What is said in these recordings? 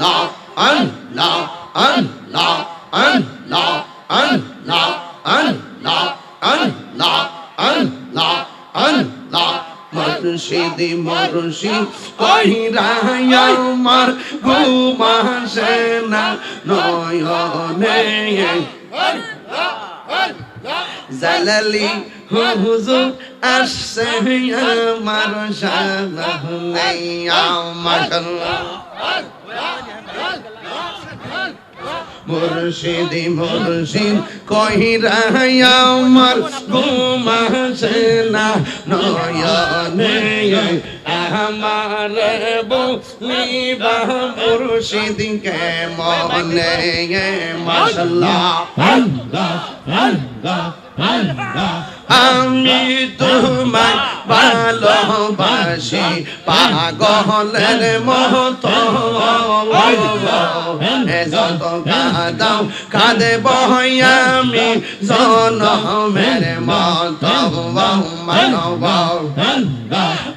আল্লাহ আল্লাহ আল্লাহ আল্লাহ আল্লাহ আল্লাহ আল্লাহ আল্লাহ আল্লাহ মুর্শিদি মুর্শিদ কহিরাই আমার ঘুমাসে না, নয়নে। জালালি হুজুর আসছে আমার সামনে, আমার মুর্শিদি মুর্শিদ কহি রাহাইয়া আমার ঘুম আসে না নয়নে আমার বুলিবা মুর্শিদি কে মনে মাশাল্লাহ আল্লাহ আল্লাহ আল্লাহ আমি তোমায় ভালোবাসি, পাগলের মতো। কাঁদে বই আমি জনমের মতো। মানব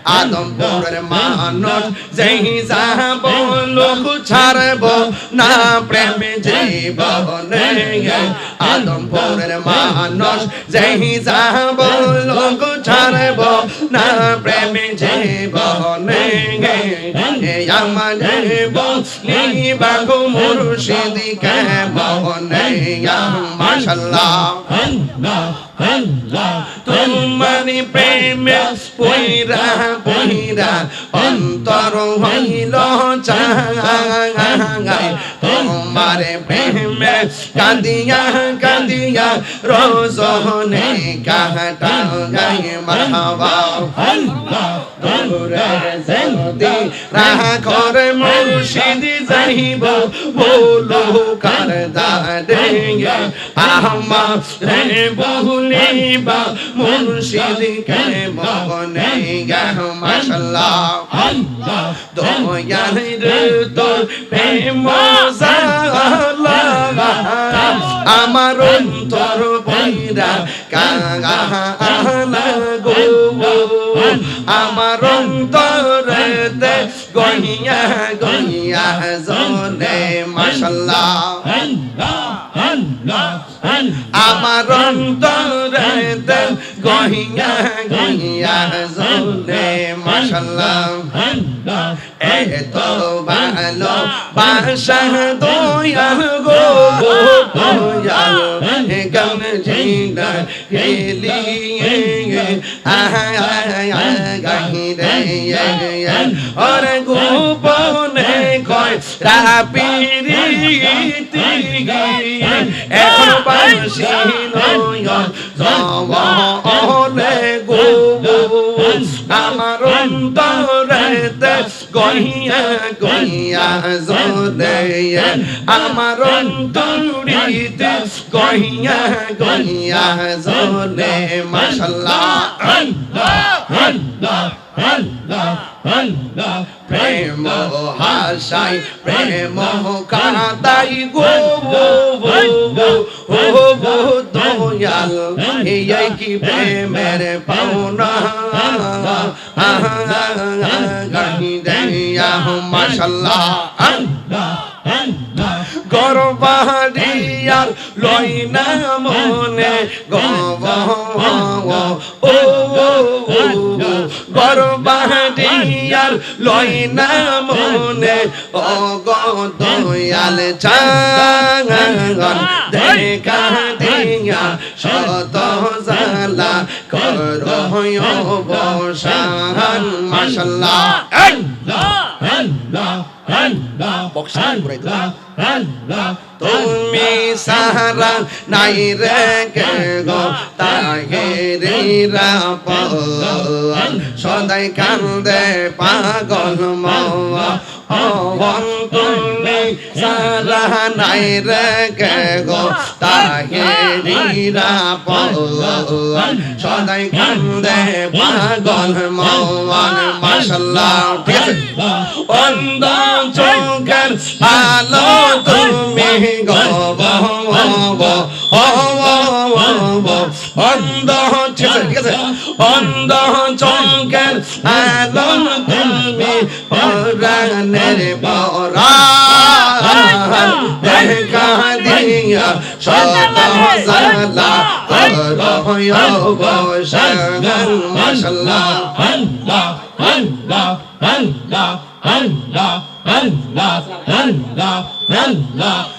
আদমপুরের মানুষ যেই যাব, লোক ছাড়ব না, প্রেমে জীবনে। আদমপুরের মানুষ, যেই যাব লোক ছাড়ব না, প্রেমে জীবনে আমার বলি বাগো মুর্শিদি কে মনে মাশাল্লাহ। তোমারি প্রেমে পইরা পইরা অন্তর হইল চাঙাই তোমারে প্রেমে কাঁদিয়া কাঁদিয়া রোজনে কাহাটা গাই রাহা করে মুর্শিদি যাইব বলো কার দাদে আহমা রে বহুলিবা মুর্শিদি কে গাহ মাশাল্লাহ। দয়াল রে তোর প্রেম জালা আমার অন্তর বৈরা কাঙা গো আমার অন্তরেতে গহিয়া গহিয়া জনে মাশাল্লাহ। আমার অন্তরে গহিয়া গহিয়া জনে মাশাল্লাহ এত ভালো বাসা দয়াল গো দয়াল গান জিনা গেলিয়ে গাহিরে ওর গোপনে কয় এখন নয়ন জবনে গোবুজ আমার অন্তরে দেশ গইয়া গইয়া জনে আমার অন্তরি দেশ গইয়া গইয়া জনে মাশাল্লাহ আল্লাহ আল্লাহ আল্লাহ আল্লাহ প্রেম হাসাই প্রেম কাঁদাই গো ও গো দয়াল এই কি প্রেমের পাওনা গাহি দেয়া মাশাল্লাহ গরবাড়িয়ার লই না মনে। গব ও গরবাড়িয়ার লই না মনে। ও গো দয়াল চাঙ্গন দেখা দিয়া শত জালা করো বসান, মাশাল্লাহ। বক্সান ঘুরাই তুমি সাহারা নাই রে কে গো? তাহেরিরা পন সদাই কান্দে পাগল মওয়া তুমি সারা নাই রে কে গো তাহেরিরা পন সদাই কান্দে পাগল মওয়ান, মাশাল্লাহ, ঠিক আছে? অন্ধ চোখের আলো তুমি গব অন্ধ ঠিক আছে ঠিক আছে? অন্ধ চোখের আলো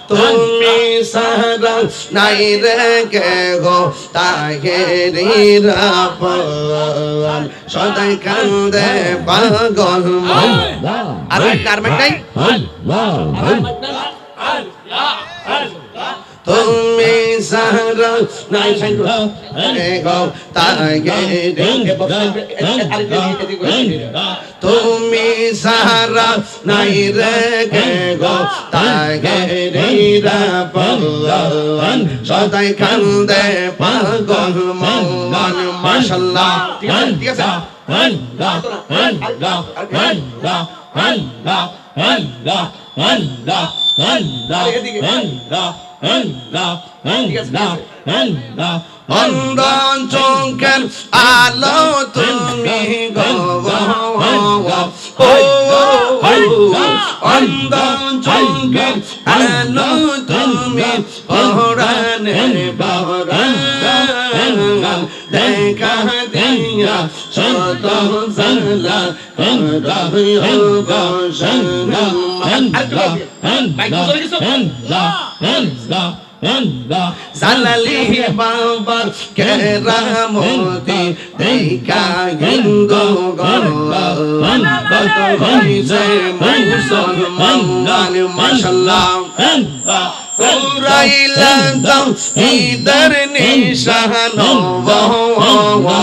তুমি সারা নাই রে কে গো তাহেরিরা পান সদাই কান্দে পাগল মন আর কার নাই তুমি সারা নাই রে গো তাহেরিরা তুমি সারা নাই রে গো তাহেরিরা পান সদাই কান্দে পাগল মন, মাশাল্লাহ। ঠিক অন্ধন চোখের আলো তুমি অন্ধন চোখের আলো তুমি পড়ানে বাবা দেখা দিয়া সত সলা রহ গো সঙ্গম রহিও বসন জালালি বাবা কেরামতি দেখা গণ কত হইছে মুসলমান মাশাল্লাহ দাও ইদর নিশান ও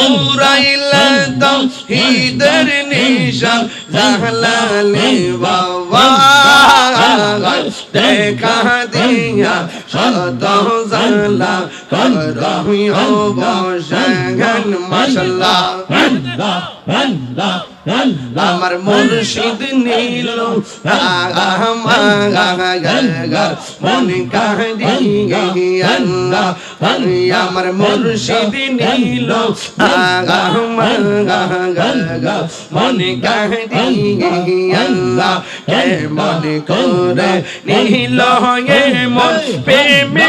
পুরাইলাম ইদর নিশান জাহলালে বাবা পাগল দেখা দিয়া সত জালা রহিও বসে গন মশলা। আমার মুর্শিদ নীল মন আমার মুর্শিদ নীল মন মন করে নীল হে মন প্রেমী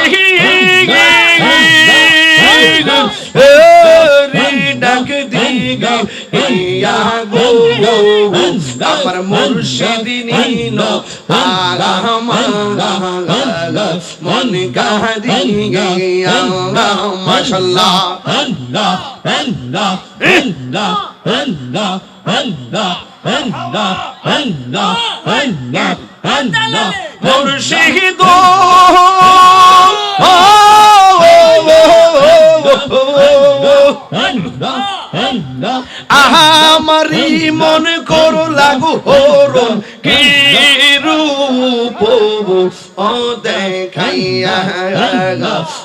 ইয়া গো আমার মুর্শিদ নীল আগা মন কাহি আল্লাহ Allah, Allah, Allah. মুর্শিদ Allah, আমারি মন করো লাগু হরণ কি রূপ ও দেখাইয়া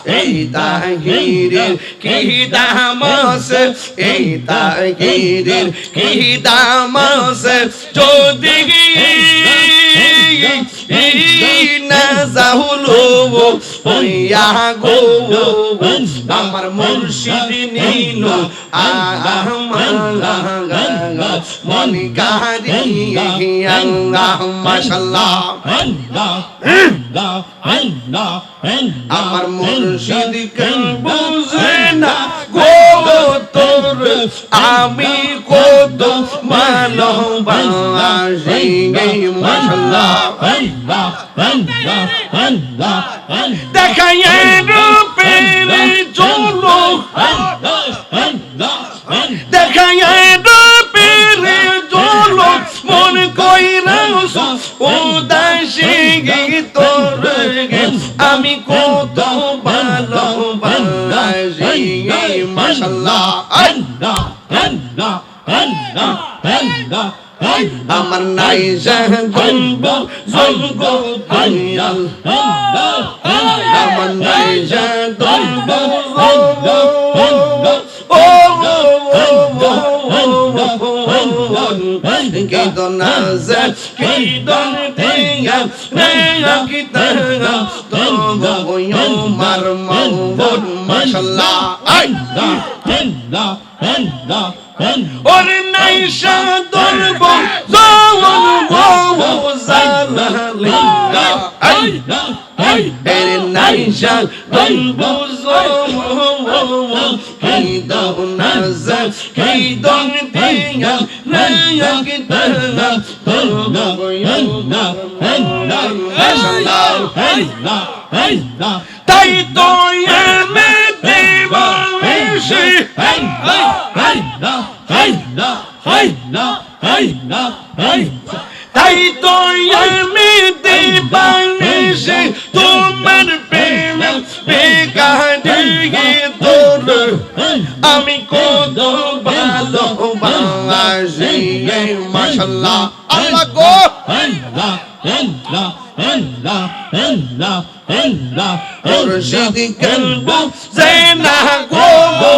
এই তাহিরের কি দামাস? এই তাহিরের কি দামাস? যদি না হইয়া গো আমার মুর্শিদ নীল আমার মুর্শিদ কেন বুঝে না হুজুর আমি কত ভালোবাসি মাশাআল্লাহ আল্লাহ আল্লাহ আল্লাহ দেখাই রূপের জলক দেখাই উদাসী তোর আমি কত ভালো ভালোবাসি মাশাল্লাহ আল্লাহ আল্লাহ আল্লাহ আমার নাই গল্প গল্প আল্লাহ আমার নাই গল্প গল্প ও ও ও ওরে নাই সাদর বউ জওয়ান বউ জালালিন্দা I Allah. or naisha dorbo, zawon wawo zalalinga. Ay, এর নাইশা গলবুজো কি দাও নাজ কি দন দিয়া নয়া কি তনা তাই তো এমে মাশাল্লাহ আল্লাহ গো মুর্শিদ গল্প জেনা গো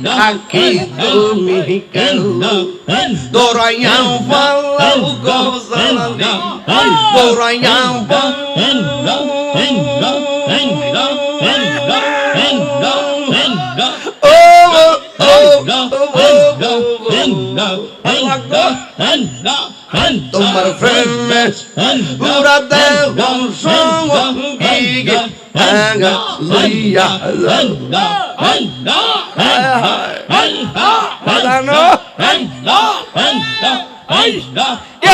আমি থাকি তুমি কেন তোরাইয়া পালাও গো জালালি তোরাইয়া ও ও তোমার প্রেমে পুরা দেহ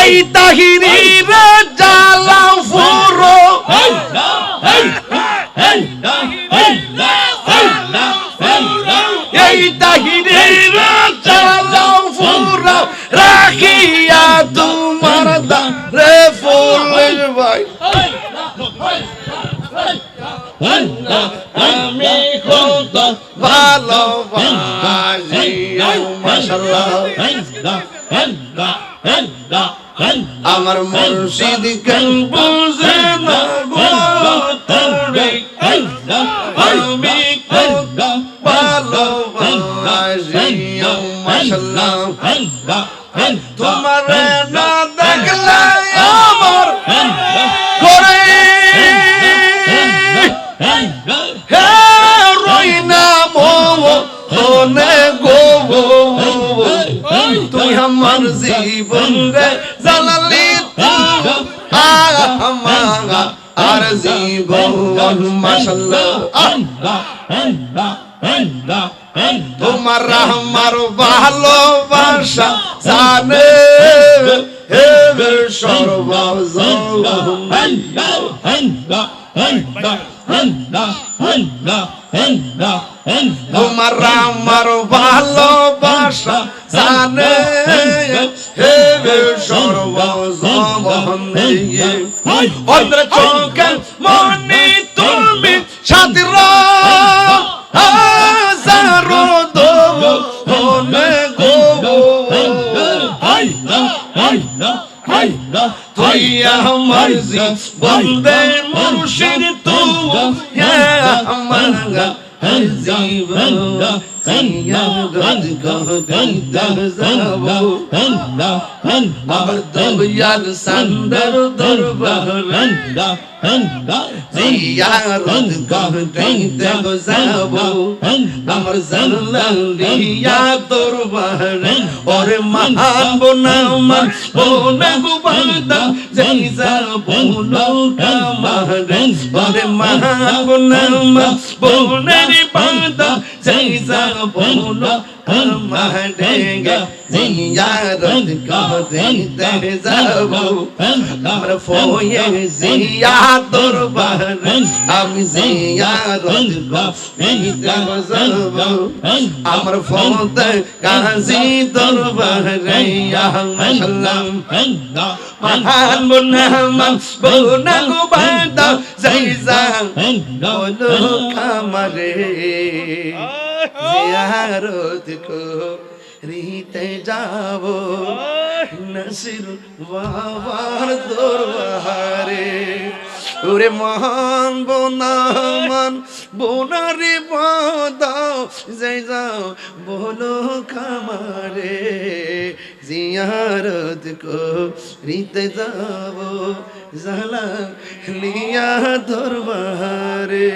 এই তাহিরির জ্বালাও ফুরো এই তাহিরির জ্বালাও ফুরো রাখিয়া তোমার দারে ফুলের ভাই আমি কত ভালোবাসি মাশাল্লাহ আমার মুর্শিদ কেন বুঝে না গো তোরে আমি কত ভালোবাসি মাশাল্লাহ তোমার আমা আল্লাহ আল্লাহ আল্লাহ তোমার আমার ভালোবাসা জানে। হে সর্বজন তোমার আমার ভালোবাসা জানে হে সর্বজনে অন্ধ্র চোখে মনে তুমি সাদির হাজারো গো জীবন যাব আমার দয়াল সন্দর দরবার জিয়ারত আমার দরবার ওরে মহান বোনামান বোনা গুবাদা যাই যাব কামারে ওরে মহান বোনামান বোনারি বাদা আমার ফয়ে জিয়া দরবার আমার ফতে কাজী দরবার জিয়ারত কো রিতে যাব নসির বাবার দরবারে ওরে মহান বোনামান বোনারে বাদাও যাই যাও বলো খামারে জিয়ারত করিতে যাব জালা লিয়া দরবারে